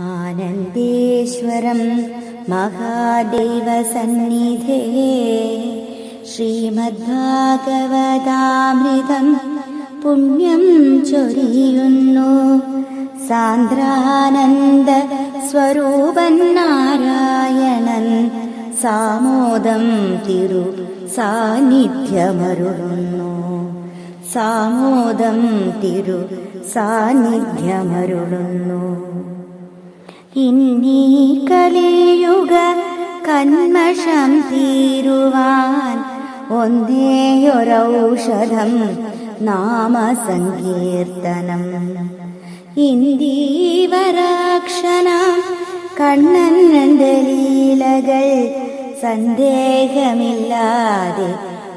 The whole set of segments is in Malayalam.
ആനന്ദേശ്വരം മഹാദേവസന്നിധേ ശ്രീമദ്ഭാഗവതാമൃതം പുണ്യം ചൊരിയുന്നു. സാന്ദ്രാനന്ദ സ്വരൂപൻ നാരായണൻ സാമോദം തിരു സാന്നിധ്യമരുളുന്നു. സാമോദം തിരു സാന്നിധ്യമരുളുന്നു. ഇന്നീ കലിയുഗ കന്മഷം തീരുവാൻ ഒന്നേയൊരൗഷധം നാമസങ്കീർത്തനം. ഇന്ദീവരാക്ഷന കണ്ണന്റെ ലീലകൾ സന്ദേഹമില്ലാതെ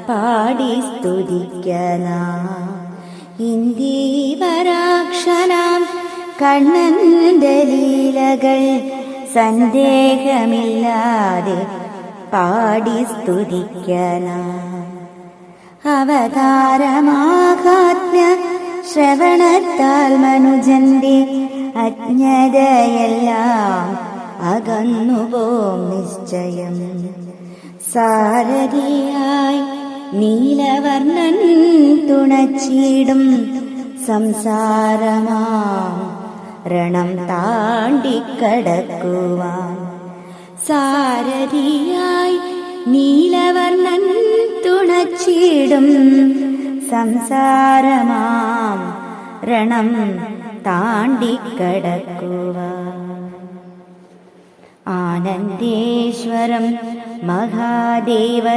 പാടി സ്തുതിക്കന ഇന്ദീവരാക്ഷനാം കണ്ണന്റെ ലീലകൾ സന്ദേഹമില്ലാതെ പാടി സ്തുതിക്കന അവതാരമാകാത്മ്യ ശ്രവണത്താൽ മനുജന്റെ അജ്ഞതയെല്ലാം അകന്നുപോം നിശ്ചയം. സാരഥിയായി നീലവർണൻ തുണച്ചിടും സംസാരമാം രണം താണ്ടിക്കടക്കുവാൻ സാരഥിയായി നീലവർണൻ തുണച്ചിടും. സംസാരമാം രണം താണ്ടിക്കടക്കുക ആനന്ദേശ്വരം മഹാദേവസന്നിധേ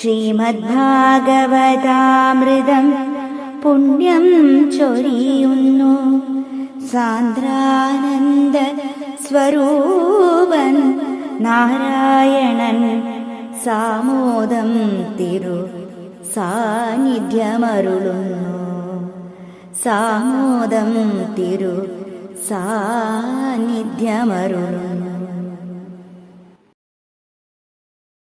ശ്രീമദ്ഭാഗവതാമൃതം പുണ്യം ചൊരിയുന്നു. സാന്ദ്രാനന്ദ സ്വരൂപൻ നാരായണൻ സാമോദം തിരു സാന്നിധ്യമരുളുന്നു. സാമോദം തിരു സാന്നിധ്യമരുളുന്നു.